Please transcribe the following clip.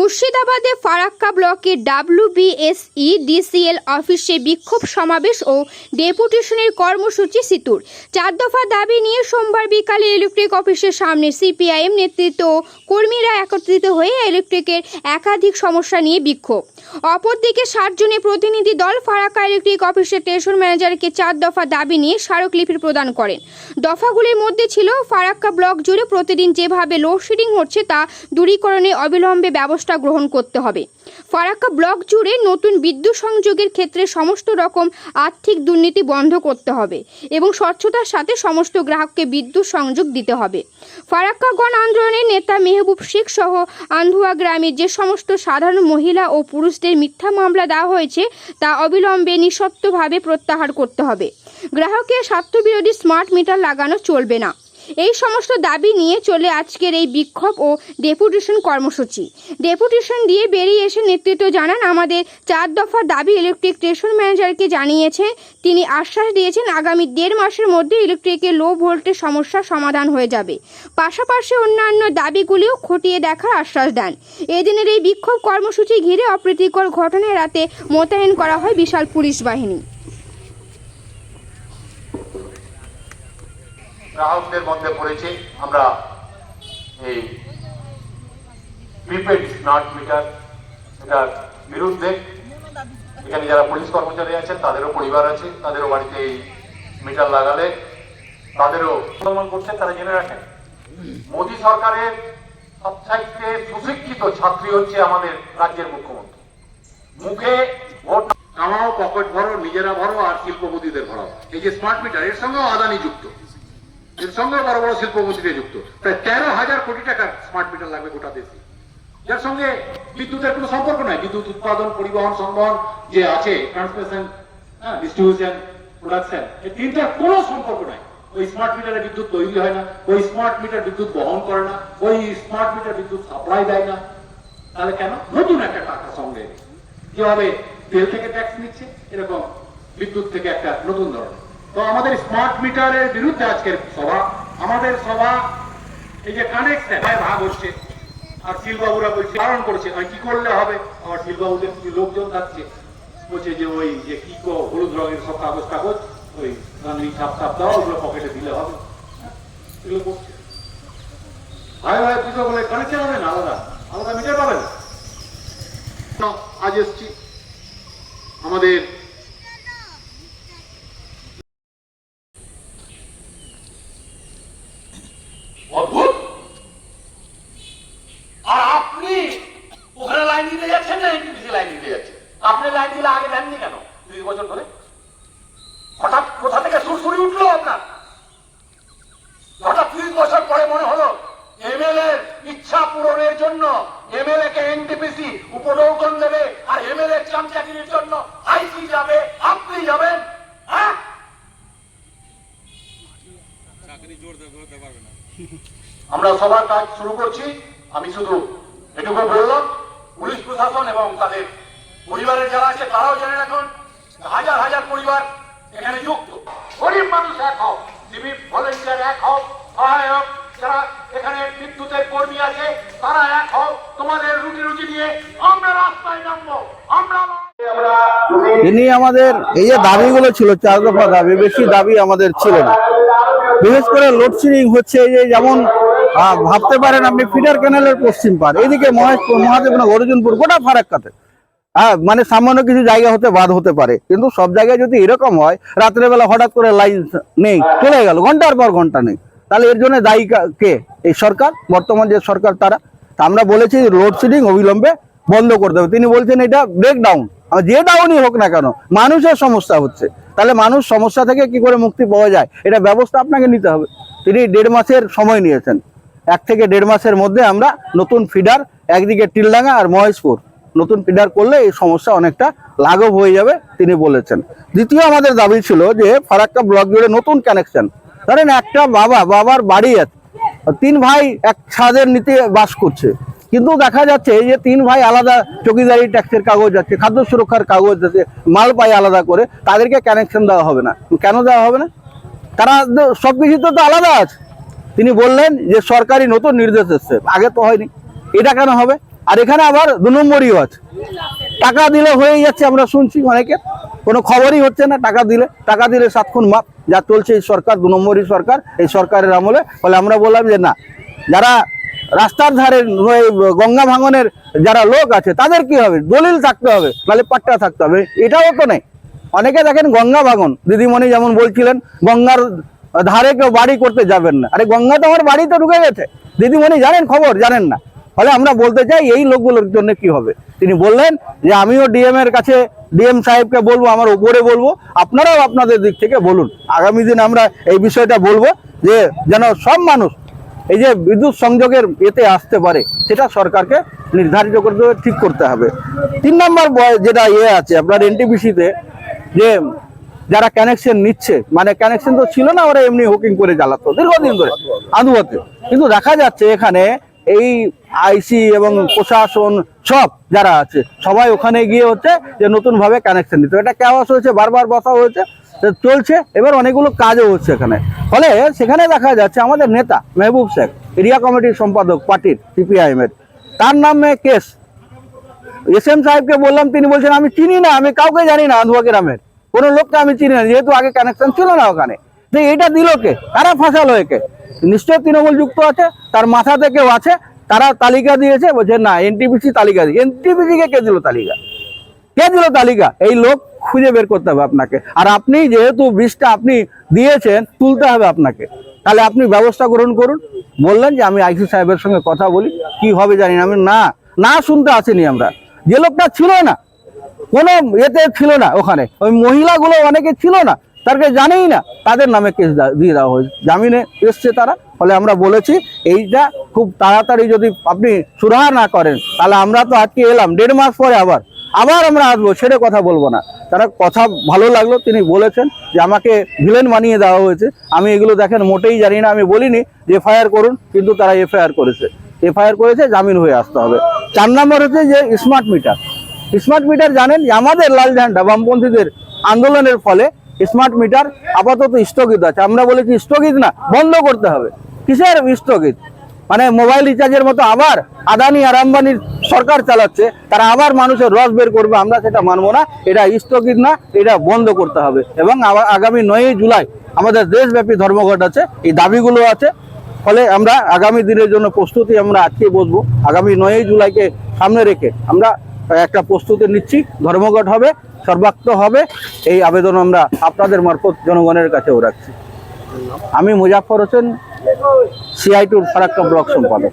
মুর্শিদাবাদে ফারাক্কা ব্লকের ডাব্লিউবিএসই ডিসিএল অফিসে বিক্ষোভ সমাবেশ ও ডেপুটেশনের কর্মসূচি সিতুর চার দফা দাবি নিয়ে সোমবার বিকালে ইলেকট্রিক অফিসের সামনে সিপিআইএম নেতৃত্ব কর্মীরা একত্রিত হয়ে ইলেকট্রিকের একাধিক সমস্যা নিয়ে বিক্ষোভ। অপরদিকে জনের প্রতিনিধি দল ফারাক্কা ইলেকট্রিক অফিসের স্টেশন ম্যানেজারকে চার দফা দাবি নিয়ে স্মারকলিপি প্রদান করেন। দফাগুলির মধ্যে ছিল ফারাক্কা ব্লক জুড়ে প্রতিদিন যেভাবে লোডশেডিং হচ্ছে তা দূরীকরণে অবিলম্বে ব্যবস্থা গ্রহণ করতে হবে। ফারাক্কা ব্লক জুড়ে নতুন বিদ্যুৎ সংযোগের ক্ষেত্রে সমস্ত রকম আর্থিক দুর্নীতি বন্ধ করতে হবে এবং স্বচ্ছতার সাথে সমস্ত গ্রাহককে বিদ্যুৎ সংযোগ দিতে হবে। ফারাক্কা গণ আন্দোলনের নেতা মেহবুব শেখ সহ আন্ধুয়া গ্রামে যে সমস্ত সাধারণ মহিলা ও পুরুষদের মিথ্যা মামলা দেওয়া হয়েছে, তা অবিলম্বে নিঃশর্তভাবে প্রত্যাহার করতে হবে। গ্রাহকের স্বার্থবিরোধী স্মার্ট মিটার লাগানো চলবে না। এই সমস্ত দাবি নিয়ে চলে আজকের এই বিক্ষোভ ও ডেপুটেশন কর্মসূচি। ডেপুটেশন দিয়ে বেরিয়ে এসে নেতৃত্ব জানান আমাদের চার দফা দাবি ইলেকট্রিক স্টেশন ম্যানেজারকে জানিয়েছে। তিনি আশ্বাস দিয়েছেন আগামী দেড় মাসের মধ্যে ইলেকট্রিকের লো ভোল্টেজ সমস্যার সমাধান হয়ে যাবে। পাশাপাশি অন্যান্য দাবিগুলিও খতিয়ে দেখার আশ্বাস দেন। এদিনের এই বিক্ষোভ কর্মসূচি ঘিরে অপ্রীতিকর ঘটনা এড়াতে মোতায়েন করা হয় বিশাল পুলিশ বাহিনী। গ্রাহকদের মধ্যে পড়েছে। আমরা এই প্রিপেড স্মার্ট মিটার, এটার বিরুদ্ধে এখানে যারা পুলিশ কর্মচারী আছেন, তাদেরও পরিবার আছে, তাদেরও বাড়িতে এই মিটার লাগালে তাদেরও আক্রমণ করছে, তারা জেনে রাখেন মোদী সরকারের সবচাইতে সুশিক্ষিত ছাত্রী হচ্ছে আমাদের রাজ্যের মুখ্যমন্ত্রী। মুখে ভোট কামাও পকেট ভরো, নিজেরা ভরো, আর শিল্পপতিদের ভরাও। এই যে স্মার্ট মিটার এর সঙ্গেও আদানি যুক্ত এর সঙ্গে বড় বড় শিল্পপতিরা যুক্ত। প্রায় তেরো হাজার কোটি টাকার স্মার্ট মিটার লাগবে গোটা দেশে। যার সঙ্গে বিদ্যুতের কোনো সম্পর্ক নাই। বিদ্যুৎ উৎপাদন, পরিবহন সংবহন যে আছে ট্রান্সমিশন ডিস্ট্রিবিউশন প্রোডাকশন এই তিনটার কোনো সম্পর্ক নাই। ওই স্মার্ট মিটারে বিদ্যুৎ তৈরি হয় না, ওই স্মার্ট মিটার বিদ্যুৎ বহন করে না, ওই স্মার্ট মিটার বিদ্যুৎ সাপ্লাই দেয় না। তাহলে কেন? নতুন একটা টাকা সঙ্গে। যেভাবে তেল থেকে ট্যাক্স নিচ্ছে? এরকম বিদ্যুৎ থেকে একটা নতুন ধরনের। তো আমাদের স্মার্ট মিটারের বিরুদ্ধে আজকের সভা, আমাদের সভা এই যে কানেকশন ভাগ হচ্ছে। আর শিলবাবুরা বলছে পালন করেছে কি করলে হবে? আমার শিলবাবুদের লোকজন থাকছে বলছে যে, ওই যে কি হলুদ রঙের সব কাগজ কাগজ, ওই গান্ধী ছাপ ছাপ দাও, ওগুলো পকেটে দিলে হবে। এগুলো করছে। ভাই ভাই পুজো বলে কানেকশন হবে না, আলাদা আলাদা মিটার পাবেন? আজ এসছি। আমাদের অদ্ভুত আর আপনি ওখানে লাইন দিতে যাচ্ছেন না এনটিপিসি লাইন দিতে যাচ্ছেন। আপনি লাইন দিলে আগে দেননি কেন? দুই বছর ধরে? হঠাৎ কোথা থেকে সুরসুরি উঠল আপনার? হঠাৎ দুই বছর পরে মনে হলো এমএলএ ইচ্ছা পূরণের জন্য এমএলএ কে এনটিপিসি উপনৌকন দেবে আর এমএলএ চামচাগিরির জন্য আইসি যাবে আপনি যাবেন? হ্যাঁ? আমরা সবার কাজ শুরু করছি আমি শুধু এটুকু বললাম পুলিশ প্রশাসন এবং তাদের পরিবারের যারা আছে তারাও জেনে রাখুন হাজার হাজার পরিবার এখানে যুক্ত। গরিব মানুষ এক হোক সিভিক ভলেন্টিয়ার এক হোক সহায়ক যারা এখানে বিদ্যুতের কর্মী আছে তারা এক হোক তোমাদের রুটি রুটি নিয়ে আমরা রাস্তায় নামবো। আমরা তিনি আমাদের এই যে দাবিগুলো ছিল চার দফা দাবি বেশি দাবি আমাদের ছিল না। বিশেষ করে লোডশেডিং হচ্ছে এই যে যেমন ভাবতে পারেন আপনি ফিডার ক্যানেলের পশ্চিম পার এদিকে মহেশপুর মহাদেবনগর, অর্জুনপুর, গোটা ফারাক্কাতে। হ্যাঁ মানে সামান্য কিছু জায়গা হতে বাদ হতে পারে। কিন্তু সব জায়গায় যদি এরকম হয়, রাত্রেবেলা হঠাৎ করে লাইন নেই, চলে গেল, ঘণ্টার পর ঘণ্টা নেই। তাহলে এর জন্য দায়ী কা- এই সরকার, বর্তমান যে সরকার তারা। আমরা বলেছি লোডশেডিং অবিলম্বে বন্ধ করতে হবে। তিনি বলছেন এটা ব্রেকডাউন যে ডাউনই হোক না কেন, মানুষের সমস্যা হচ্ছে। তাহলে মানুষ সমস্যা থেকে কি করে মুক্তি পাওয়া যায়? এটা ব্যবস্থা আপনাকে নিতে হবে। তিনি দেড় মাসের সময় নিয়েছেন। এক থেকে দেড় মাসের মধ্যে আমরা নতুন ফিডার, একদিকে টিলডাঙ্গা আর মহেশপুর। নতুন ফিডার করলে এই সমস্যা অনেকটা লাঘব হয়ে যাবে, তিনি বলেছেন। দ্বিতীয় আমাদের দাবি ছিল যে ফারাক্কা ব্লক জুড়ে নতুন কানেকশন ধরেন একটা বাবা, বাবার বাড়ি আছে, তিন ভাই এক ছাদের নিতে বাস করছে। কিন্তু দেখা যাচ্ছে যে তিন ভাই আলাদা চকিদারি ট্যাক্সের কাগজ আছে, খাদ্য সুরক্ষার কাগজ আছে, মাল পায় আলাদা করে, তাদেরকে কানেকশন দেওয়া হবে না। কেন দেওয়া হবে না? তারা সবকিছু তো তো আলাদা আছে। তিনি বললেন যে সরকারি নতুন নির্দেশ এসছে, আগে তো হয়নি। এটা কেন হবে? আর এখানে আবার দু নম্বরইও আছে। টাকা দিলে হয়ে যাচ্ছে, আমরা শুনছি অনেকে। কোনো খবরই হচ্ছে না, টাকা দিলে। টাকা দিলে সাতক্ষণ মাপ। যা চলছে এই সরকার, দু নম্বরই সরকার, এই সরকারের আমলে। ফলে আমরা বললাম যে না, যারা রাস্তার ধারে গঙ্গা ভাঙনের যারা লোক আছে, তাদের কি হবে? দলিল থাকতে হবে তাহলে পাট্টা থাকতে হবে। এটাও তো নেই। অনেকে দেখেন গঙ্গা ভাঙন। দিদিমণি যেমন বলছিলেন, গঙ্গার ধারে কেউ বাড়ি করতে যাবেন না। আরে গঙ্গা তো আমার বাড়িতে ঢুকে গেছে। দিদিমণি জানেন খবর? জানেন না। ফলে আমরা বলতে চাই, এই লোকগুলোর জন্য কি হবে? তিনি বললেন যে, আমিও ডিএম এর কাছে ডিএম সাহেবকে বলব, আমার উপরে বলব। আপনারাও আপনাদের দিক থেকে বলুন। আগামী দিন আমরা এই বিষয়টা বলব যে, যেন সব মানুষ এই যে বিদ্যুৎ সংযোগের এতে আসতে পারে, সেটা সরকারকে নির্ধারিত করতে ঠিক করতে হবে। তিন নম্বর যেটা ইয়ে আছে, আপনার এনটিপিসিতে যে যারা কানেকশন নিচ্ছে মানে কানেকশন তো ছিল না, ওরা এমনি হুকিং করে জ্বালাতো, দীর্ঘদিন ধরে আধুয়াতে কিন্তু দেখা যাচ্ছে এখানে এই আইসি এবং প্রশাসন সব যারা আছে, সবাই ওখানে গিয়ে হচ্ছে যে নতুন ভাবে কানেকশন নিতে এটা কেওয়াস হয়েছে, বারবার বসা হয়েছে চলছে, এবার অনেকগুলো কাজও হচ্ছে এখানে। ফলে সেখানে দেখা যাচ্ছে আমাদের নেতা মেহবুব শেখ, এরিয়া কমিটির সম্পাদক পার্টির সিপিআইএম এর তার নামে কেস এস এম সাহেবকে বললাম, তিনি বলছেন, আমি চিনি না, আমি কাউকে জানি না আন্ধুয়া গ্রামের। কোনো লোককে আমি চিনি না, যেহেতু আগে কানেকশন ছিল না ওখানে। তো এটা দিল কে? কারা ফাঁসালো একে নিশ্চয় তৃণমূল যুক্ত আছে, তার মাথাতে কেউ আছে, তারা তালিকা দিয়েছে, বলছে না এনটিপিসি তালিকা দিয়ে এনটিপিসি কে কে দিল তালিকা? কে দিল তালিকা? এই লোক খুঁজে বের করতে হবে আপনাকে। আর আপনি যেহেতু বিষটা আপনি দিয়েছেন, তুলতে হবে আপনাকে। তাহলে আপনি ব্যবস্থা গ্রহণ করুন। বললেন যে আমি আইসি সাহেবের সঙ্গে কথা বলি, কি হবে জানি না। আমি না না শুনতে আসিনি আমরা। যে লোকটা ছিল না কোনো এতে ছিল না ওখানে। ওই মহিলাগুলো অনেকে ছিল না, তাদেরকে জানেই না, তাদের নামে কেস দিয়ে দেওয়া হয়েছে। জামিনে এসছে তারা, ফলে আমরা বলেছি, এইটা খুব তাড়াতাড়ি যদি আপনি সুরাহা না করেন, তাহলে আমরা তো আজকে এলাম, দেড় মাস পরে আবার আবার আমরা আসব, ছেড়ে কথা বলব না। তারা কথা ভালো লাগল, তিনি বলেছেন যে আমাকে ভিলেন বানিয়ে দেওয়া হয়েছে। আমি এগুলো দেখেন, মোটেই জানি না, আমি বলিনি যে এফআইআর করুন, কিন্তু তারা এফআইআর করেছে। এফআইআর করেছে, জামিন হয়ে আসতে হবে। চার নম্বর হচ্ছে যে স্মার্ট মিটার স্মার্ট মিটার জানেন আমাদের লাল ঝান্ডা বামপন্থীদের আন্দোলনের ফলে স্মার্ট মিটার আপাতত স্থগিত আছে। আমরা বলেছি স্থগিত না, বন্ধ করতে হবে। কিসের স্থগিত? মানে মোবাইল রিচার্জের মতো আবার আদানি আর আম্বানির সরকার চালাচ্ছে, তারা আবার মানুষের রস বের করবে, আমরা সেটা মানবো না। এটা স্থগিত না, এটা বন্ধ করতে হবে। এবং আগামী নয়ই জুলাই আমাদের দেশব্যাপী ধর্মঘট আছে, এই দাবিগুলো আছে। ফলে আমরা আগামী দিনের জন্য প্রস্তুতি আমরা আজকে বসবো। আগামী নয়ই জুলাইকে সামনে রেখে আমরা একটা প্রস্তুতি নিচ্ছি। ধর্মঘট হবে, সর্বাক্ত হবে। এই আবেদন আমরা আপনাদের মারফত জনগণের কাছেও রাখছি। আমি মুজাফর হোসেন সিআইটুর ফারাক্কা ব্লক সম্পাদক।